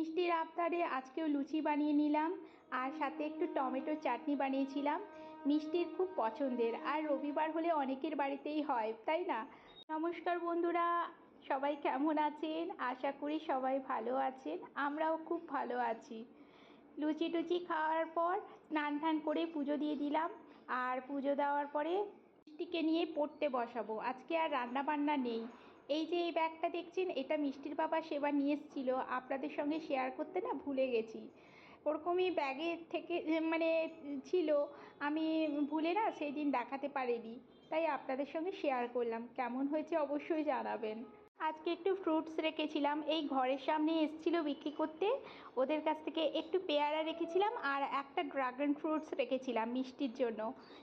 মিষ্টির আবদারে আজকেও লুচি বানিয়ে নিলাম, আর সাথে একটু টমেটো চাটনি বানিয়েছিলাম। মিষ্টির খুব পছন্দের, আর রবিবার হলে অনেকের বাড়িতেই হয়, তাই না? নমস্কার বন্ধুরা, সবাই কেমন আছেন? আশা করি সবাই ভালো আছেন, আমরাও খুব ভালো আছি। লুচি টুচি খাওয়ার পর স্নান টান করে পুজো দিয়ে দিলাম, আর পুজো দেওয়ার পরে মিষ্টিকে নিয়ে পড়তে বসাবো। আজকে আর রান্না বান্না নেই। এই যে এই ব্যাগটা দেখছেন, এটা মিষ্টির বাবা সেবার নিয়ে এসেছিল। আপনাদের সঙ্গে শেয়ার করতে না ভুলে গেছি। ওরকমই ব্যাগে থেকে মানে ছিল। আমি ভুলে না সেই দিন দেখাতে পারিনি। তাই আপনাদের সঙ্গে শেয়ার করলাম। কেমন হয়েছে অবশ্যই জানাবেন। আজকে একটু ফ্রুটস রেখেছিলাম। এই ঘরের সামনে এসেছিল বিক্রি করতে। ওদের কাছ থেকে একটু পেয়ারা রেখেছিলাম আর একটা ড্রাগন ফ্রুটস রেখেছিলাম মিষ্টির জন্য।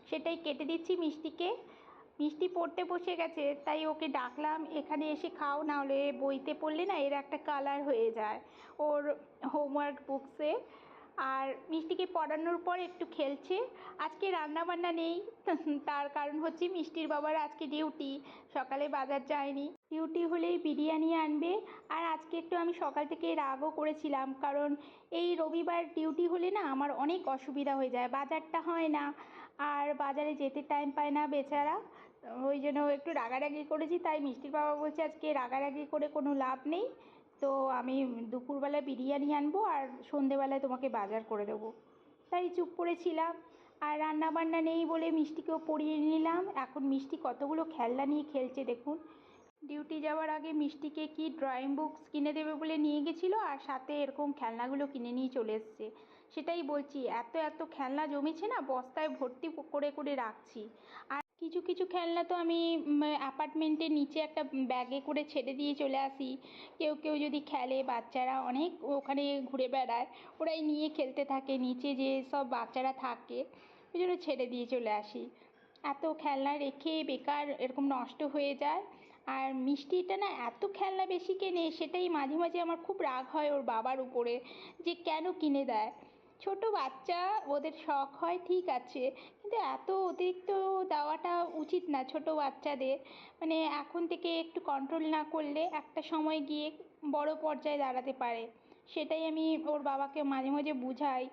সেটাই কেটে দিচ্ছি মিষ্টিকে। মিষ্টি পড়তে বসে গেছে, তাই ওকে ডাকলাম, এখানে এসে খাও না হলে বইতে পড়লে না এর একটা কালার হয়ে যায়। ওর হোমওয়ার্ক বুকসে আর মিষ্টিকে পড়ানোর পর একটু খেলছে। আজকে রান্না বান্না নেই, তার কারণ হচ্ছে মিষ্টির বাবার আজকে ডিউটি সকালে বাজার যায়নি। ডিউটি হলেই বিরিয়ানি আনবে। আর আজকে একটু আমি সকাল থেকে রাগও করেছিলাম, কারণ এই রবিবার ডিউটি হলে না আমার অনেক অসুবিধা হয়ে যায়, বাজারটা হয় না। আর বাজারে যেতে টাইম পায় না বেচারা। ওই জন্য একটু রাগারাগি করেছি, তাই মিষ্টির বাবা বলছে আজকে রাগারাগি করে কোনো লাভ নেই। তো আমি দুপুরবেলা বিরিয়ানি আনব আর সন্ধেবেলায় তোমাকে বাজার করে দেবো। তাই চুপ করেছিলাম। আর রান্না বান্না নেই বলে মিষ্টিকেও পরিয়ে নিলাম। এখন মিষ্টি কতগুলো খেলনা নিয়ে খেলছে দেখুন। ডিউটি যাওয়ার আগে মিষ্টিকে কি ড্রয়িং বুকস কিনে দেবে বলে নিয়ে গেছিল আর সাথে এরকম খেলনাগুলো কিনে নিয়ে চলে এসছে। সেটাই বলছি, এত এত খেলনা জমেছে না, বস্তায় ভর্তি করে করে রাখছি। আর কিছু কিছু খেলনা তো আমি অ্যাপার্টমেন্টের নিচে একটা ব্যাগে করে ছেড়ে দিয়ে চলে আসি। কেউ কেউ যদি খেলে, বাচ্চারা অনেক ওখানে ঘুরে বেড়ায়, ওরাই নিয়ে খেলতে থাকে, নিচে যে সব বাচ্চারা থাকে, ওই জন্য ছেড়ে দিয়ে চলে আসি। এত খেলনা রেখে বেকার এরকম নষ্ট হয়ে যায়। আর মিষ্টিটা না এত খেলনা বেশি কেনে, সেটাই মাঝে মাঝে আমার খুব রাগ হয় ওর বাবার উপরে, যে কেন কিনে দেয়? ছোট বাচ্চা, ওদের শখ হয়, ঠিক আছে। কিন্তু এত অতিরিক্ত দেওয়াটা উচিত না ছোট বাচ্চাদের। মানে এখন থেকে একটু কন্ট্রোল না করলে একটা সময় গিয়ে বড় পর্যায়ে দাঁড়াতে পারে। সেটাই আমি ওর বাবাকে মাঝে মাঝে বুঝাই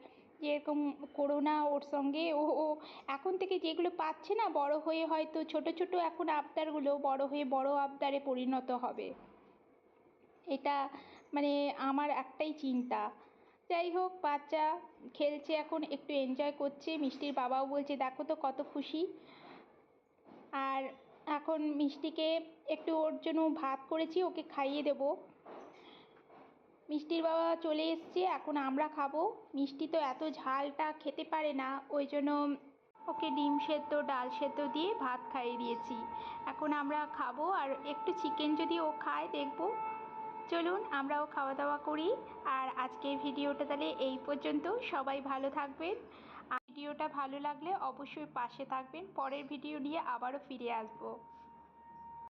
যে এরকম করো না ওর সঙ্গে। ও ও এখন থেকে যেগুলো পাচ্ছে না, বড় হয়ে হয়তো ছোট ছোট এখন আবদারগুলো বড় হয়ে বড় আবদারে পরিণত হবে। এটা মানে আমার একটাই চিন্তা। যাই হোক, বাচ্চা খেলছে এখন, একটু এনজয় করছে। মিষ্টির বাবাও বলছে, দেখো তো কত খুশি। আর এখন মিষ্টিকে একটু ওর জন্য ভাত করেছি, ওকে খাইয়ে দেব। মিষ্টির বাবা চলে এসছে, এখন আমরা খাব। মিষ্টি তো এত ঝালটা খেতে পারে না, ওই জন্য ওকে ডিম সেদ্ধ, ডাল সেদ্ধ দিয়ে ভাত খাইয়ে দিয়েছি। এখন আমরা খাব, আর একটু চিকেন যদি ও খায়, দেখব। চলুন আমরাও খাওয়া দাওয়া করি। আর আজকের ভিডিওটা তাহলে এই পর্যন্ত। সবাই ভালো থাকবেন। ভিডিওটা ভালো লাগলে অবশ্যই পাশে থাকবেন। পরের ভিডিও নিয়ে আবারও ফিরে আসব।